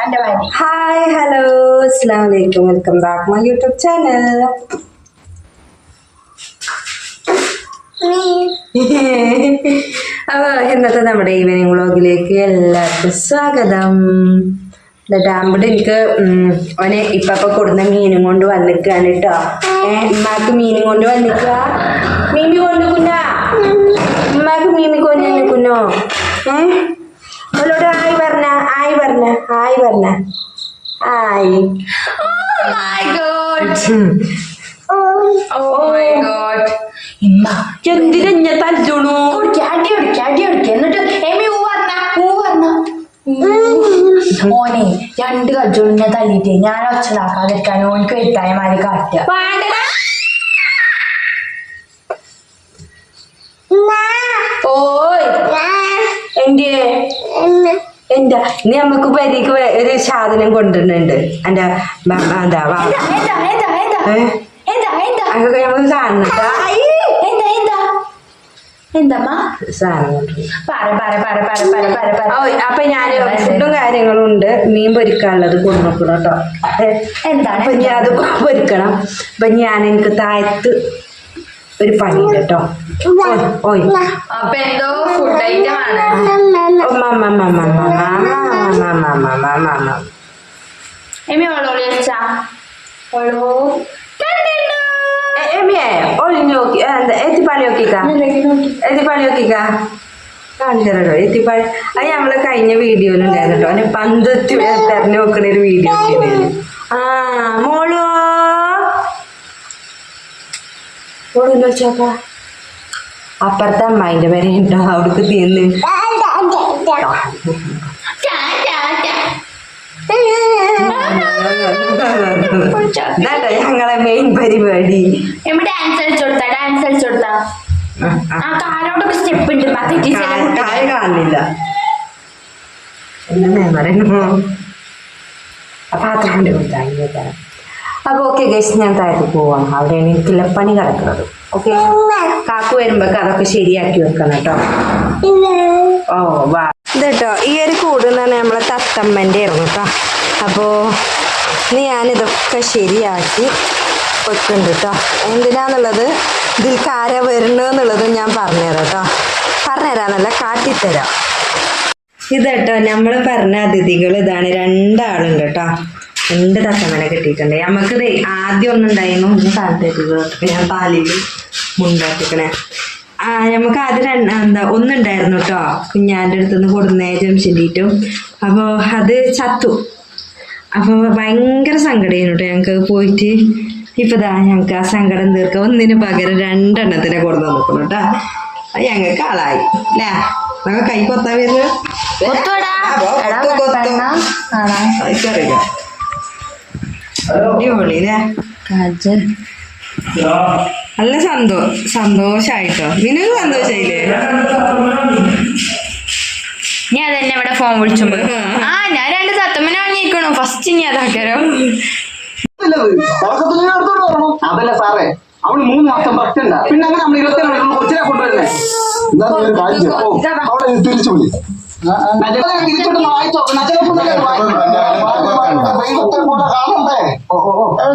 Hi hello അസ്സാം welcome back my YouTube channel അപ്പോൾ ഇന്നത്തെ നമ്മുടെ ഈവനിങ് വ്ളോഗിലേക്ക് എല്ലാവർക്കും സ്വാഗതം. ഡാമ്പിടെ എനിക്ക് അവനെ ഓനെ ഇപ്പൊ കൊടുന്ന മീനും കൊണ്ട് വന്നിക്കാണ് കേട്ടോ. ഉമ്മാക്ക് മീനും കൊണ്ട് വന്നിക്ക മീമി കൊണ്ട് കുന്ന ഉമ്മാക്ക് മീമി കൊണ്ട് കുന്നോ ഏ? അവളോട് ആയി പറഞ്ഞ. ഹായ് പറഞ്ഞ. ഹായ്. Oh oh എന്തിനാ തല്ലണു? അടി ഒടിക്ക അടി ഒടിക്ക എന്നിട്ട് എമി ഊ പറഞ്ഞ ഊ പറഞ്ഞ ഓനെ രണ്ട് കജോളിനെ തല്ലിട്ട് ഞാൻ ഒച്ചതാക്കാതിരിക്കാൻ ഓനിക്ക് വരുത്തായ മാതിരി കാട്ടുക. ഓയ്. എന്തിയേ? എന്റെ നീ നമ്മക്ക് പരിക്ക് ഒരു സാധനം കൊണ്ടുവരുന്നുണ്ട്. എന്റെ എന്താ അപ്പൊ ഞാൻ ഫുഡും കാര്യങ്ങളും ഉണ്ട് മീൻ പൊരിക്കാനുള്ളത് കൊണ്ടുവെക്കണം കേട്ടോ. എന്താണ്? അപ്പൊ ഞാൻ അത് പൊരിക്കണം. അപ്പൊ ഞാൻ എനിക്ക് താഴത്ത് ഒരു പണി കേട്ടോ. ഓയ്. അപ്പൊ എന്തോ ഫുഡ് ഐറ്റം എമി ഓളോളി അച്ഛാ ഓളോ എമിയെ ഒളിഞ്ഞു നോക്കി എന്താ എത്തിപ്പാളി നോക്കിക്കാ? എത്തിപ്പാളി നോക്കിക്കാ? കാണിച്ചോ എത്തിപ്പാളി അത് നമ്മളെ കഴിഞ്ഞ വീഡിയോയിലുണ്ടായിരുന്നു കേട്ടോ. പന്തത്തി തെരഞ്ഞു നോക്കണ ഒരു വീഡിയോ ഉണ്ടായിരുന്നു. മോളില്ല ചോക്ക? അപ്പുറത്തെ അമ്മായിന്റെ പേരെ ഉണ്ടോ? അവിടേക്ക് തിന്ന്. ഞങ്ങളെ മെയിൻ പരിപാടി. ഡാൻസ് കൊടുത്താ? ഡാൻസ് കൊടുത്താ? ആ, കാലോടൊക്കെ സ്റ്റെപ്പ് ഉണ്ട്. കാൽ കാണുന്നില്ല. എന്താ പറയുന്നു ആ പാത്രം കൊണ്ട് കൊടുത്താൽ അപ്പൊ ഓക്കെ ഗൈസ് ഞാൻ താഴത്ത് പോവാം. അവിടെയാണ് എനിക്കുള്ള പണി കിടക്കുന്നത് ഓക്കെ കാക്കു വരുമ്പോ അതൊക്കെ ശരിയാക്കി വെക്കണം കേട്ടോ. ഓ വാ. ഇതട്ടോ ഈ ഒരു കൂട് എന്ന് നമ്മളെ തത്തമ്മന്റെ ആയിരുന്നു കേട്ടോ. അപ്പോൾ ഞാനിതൊക്കെ ശരിയാക്കി വെക്കുന്നുണ്ട് കേട്ടോ. എന്തിനാന്നുള്ളത്? ഇതിൽ കാര വരണമെന്നുള്ളത് ഞാൻ പറഞ്ഞുതരാം കേട്ടോ. പറഞ്ഞുതരാന്നല്ല കാട്ടിത്തരാം. ഇതട്ടോ നമ്മൾ പറഞ്ഞ അതിഥികൾ ഇതാണ്. രണ്ടാളുണ്ട് കേട്ടോ. രണ്ട് തത്തമ്മനെ കിട്ടിയിട്ടുണ്ട്. നമുക്കിത് ആദ്യം ഒന്നുണ്ടായിരുന്നു ഒന്ന് താഴത്തേക്ക് ഞാൻ പാലിൽ മുണ്ടാക്കിക്കണേ. ആ നമുക്ക് ആദ്യം രണ്ട് എന്താ ഒന്നുണ്ടായിരുന്നു കേട്ടോ കുഞ്ഞാന്റെ അടുത്തുനിന്ന് കൊടുന്നേ ജംഷഡിയിട്ടും അപ്പോൾ അത് ചത്തു. അപ്പോൾ ഭയങ്കര സങ്കടമായിരുന്നു കേട്ടോ ഞങ്ങൾക്ക് പോയിട്ട്. ഇപ്പം ഇതാ ഞങ്ങൾക്ക് ആ സങ്കടം തീർക്കാൻ ഒന്നിന് പകരം രണ്ടെണ്ണത്തിനെ കൊടുത്തു നോക്കണം കേട്ടോ അത് ഞങ്ങൾക്ക് ആളായി. അല്ലേ ഞങ്ങൾ കൈ കൊത്താൻ വരുന്നത്? അടിപൊളി അല്ലേ കാജൽ നല്ല സന്തോ സന്തോഷായിട്ടോ നിനക്ക് സന്തോഷായില്ലേ ഞാൻ അതന്നെ ഇവിടെ ഫോൺ വിളിച്ചു ആ ഞാൻ രണ്ട് സത്തമ്മനെ വാങ്ങിക്കണു ഫസ്റ്റ് ഇനി അതാക്കരോ അതല്ല സാറേ അവൾ മൂന്ന് മാസം ഭക്തണ്ട പിന്നെ അങ്ങനെ നമ്മൾ ഇരുപത്തി കൊച്ചിനെ കൊണ്ടുവരുന്നേ ഇത് തിരിച്ചു വിളി തിരിച്ചോട്ട് വായിച്ചോ ദൈവത്തെ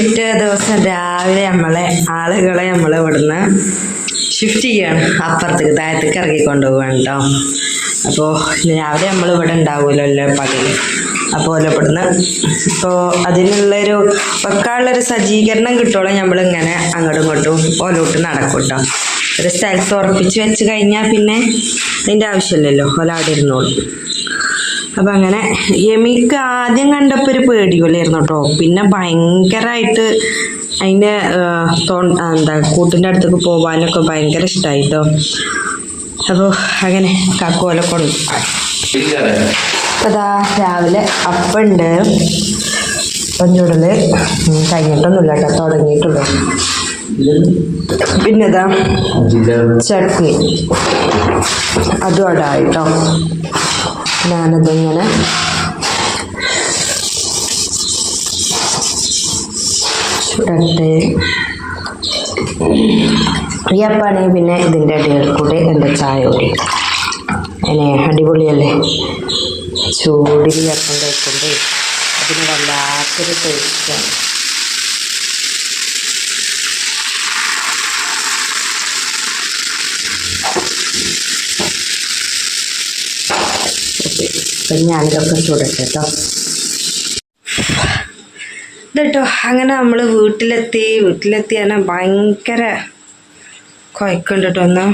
പിറ്റേ ദിവസം രാവിലെ നമ്മളെ ആളുകളെ നമ്മൾ ഇവിടുന്ന് ഷിഫ്റ്റ് ചെയ്യാണ്. അപ്പുറത്തേക്ക് താഴത്തേക്ക് ഇറക്കി കൊണ്ടുപോവാണ് കേട്ടോ അപ്പോൾ രാവിലെ നമ്മൾ ഇവിടെ ഉണ്ടാവുമല്ലോ പകൽ അപ്പോൾ ഇവിടുന്ന് ഇപ്പോൾ അതിനുള്ളൊരു വെക്കാനുള്ളൊരു സജ്ജീകരണം കിട്ടുമോളം നമ്മളിങ്ങനെ അങ്ങോട്ടും ഇങ്ങോട്ടും ഓലോട്ട് നടക്കും കേട്ടോ ഒരു സ്ഥലത്ത് ഉറപ്പിച്ച് വെച്ച് കഴിഞ്ഞാൽ പിന്നെ അതിന്റെ ആവശ്യമില്ലല്ലോ. ഓല ഇരുന്നോളും. അപ്പം അങ്ങനെ യമിക്ക് ആദ്യം കണ്ടപ്പോൾ ഒരു പേടിയോലായിരുന്നു കേട്ടോ പിന്നെ ഭയങ്കരമായിട്ട് അതിന്റെ എന്താ കൂട്ടിന്റെ അടുത്തേക്ക് പോകാനൊക്കെ ഭയങ്കര ഇഷ്ടമായി കേട്ടോ അപ്പോൾ അങ്ങനെ കാക്കോല കൊണ്ട് അതാ രാവിലെ അപ്പുണ്ട്. അപ്പം ചൂടൽ കഴിഞ്ഞിട്ടൊന്നുമില്ല കേട്ടോ തുടങ്ങിയിട്ടുള്ളൂ. പിന്നെ ഇതാ ചട്നി. അതും അവിടെ ആയിട്ടോ ഞാനതിങ്ങനെ ചുടട്ടെ. അപ്പാണെങ്കിൽ പിന്നെ ഇതിന്റെ ഇടയിൽ കൂടെ എന്റെ ചായ കൂടി. അതിനെ അടിപൊളിയല്ലേ? ചൂടിൽ കഴിക്കുമ്പോൾ അതിന് വല്ലാത്തൊരു ടേസ്റ്റാണ് അപ്പം ഞാനിതൊക്കെ ചൂടട്ടെ കേട്ടോ. ഇതട്ടോ അങ്ങനെ നമ്മൾ വീട്ടിലെത്തി വീട്ടിലെത്തി പറഞ്ഞാൽ ഭയങ്കര കുഴക്കുണ്ട് കേട്ടോ ഒന്ന്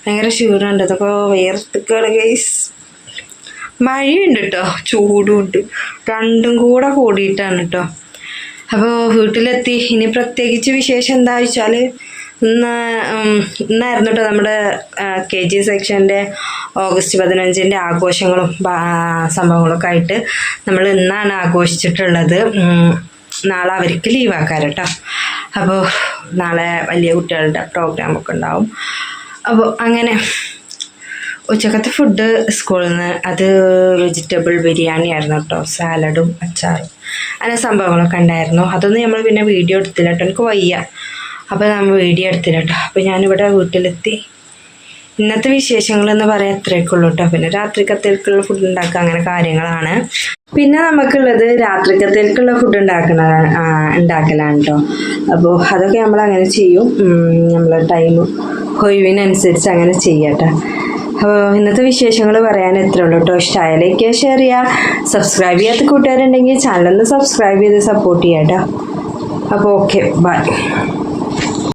ഭയങ്കര ക്ഷീണമുണ്ട് ഇതൊക്കെ വേർത്തിക്കാണ് ഗൈസ് മഴയുണ്ട് കേട്ടോ ചൂടും ഉണ്ട് രണ്ടും കൂടെ കൂടിയിട്ടാണ് കേട്ടോ. അപ്പോൾ വീട്ടിലെത്തി ഇനി പ്രത്യേകിച്ച് വിശേഷം എന്താ വെച്ചാൽ ഇന്ന് ഇന്നായിരുന്നു കേട്ടോ നമ്മുടെ കെ ജി സെക്ഷന്റെ ഓഗസ്റ്റ് പതിനഞ്ചിന്റെ ആഘോഷങ്ങളും സംഭവങ്ങളൊക്കെ ആയിട്ട് നമ്മൾ ഇന്നാണ് ആഘോഷിച്ചിട്ടുള്ളത്. നാളെ അവർക്ക് ലീവാക്കാൻ കേട്ടോ അപ്പോൾ നാളെ വലിയ കുട്ടികളുടെ പ്രോഗ്രാമൊക്കെ ഉണ്ടാവും. അപ്പോൾ അങ്ങനെ ഉച്ചക്കത്തെ ഫുഡ് സ്കൂളിൽ നിന്ന് അത് വെജിറ്റബിൾ ബിരിയാണി ആയിരുന്നു കേട്ടോ സാലഡും അച്ചാറും. അങ്ങനെ സംഭവങ്ങളൊക്കെ ഉണ്ടായിരുന്നു. അതൊന്നും നമ്മൾ പിന്നെ വീഡിയോ എടുത്തില്ല കേട്ടോ എനിക്ക് വയ്യ. അപ്പോൾ നമ്മൾ വീഡിയോ എടുത്തില്ല കേട്ടോ അപ്പോൾ ഞാനിവിടെ വീട്ടിലെത്തി. ഇന്നത്തെ വിശേഷങ്ങൾ എന്ന് പറയാൻ അത്രയൊക്കെ ഉള്ളൂ കേട്ടോ. പിന്നെ രാത്രിക്കത്തേക്കുള്ള ഫുഡ് ഉണ്ടാക്കുക അങ്ങനെ കാര്യങ്ങളാണ്. പിന്നെ നമുക്കുള്ളത് രാത്രിക്കത്തേക്കുള്ള ഫുഡ് ഉണ്ടാക്കണ ഉണ്ടാക്കലാണ് കേട്ടോ. അപ്പോൾ അതൊക്കെ നമ്മൾ അങ്ങനെ ചെയ്യും. നമ്മൾ ടൈം ഒഴിവിനനുസരിച്ച് അങ്ങനെ ചെയ്യട്ടെ അപ്പോൾ ഇന്നത്തെ വിശേഷങ്ങൾ പറയാൻ എത്ര ഉള്ളൂ കേട്ടോ. ഇഷ്ടമായ ലൈക്ക് ഷെയർ ചെയ്യുക സബ്സ്ക്രൈബ് ചെയ്യാത്ത കൂട്ടുകാരുണ്ടെങ്കിൽ ചാനലൊന്ന് സബ്സ്ക്രൈബ് ചെയ്ത് സപ്പോർട്ട് ചെയ്യാം കേട്ടോ. അപ്പോൾ ഓക്കെ ബൈ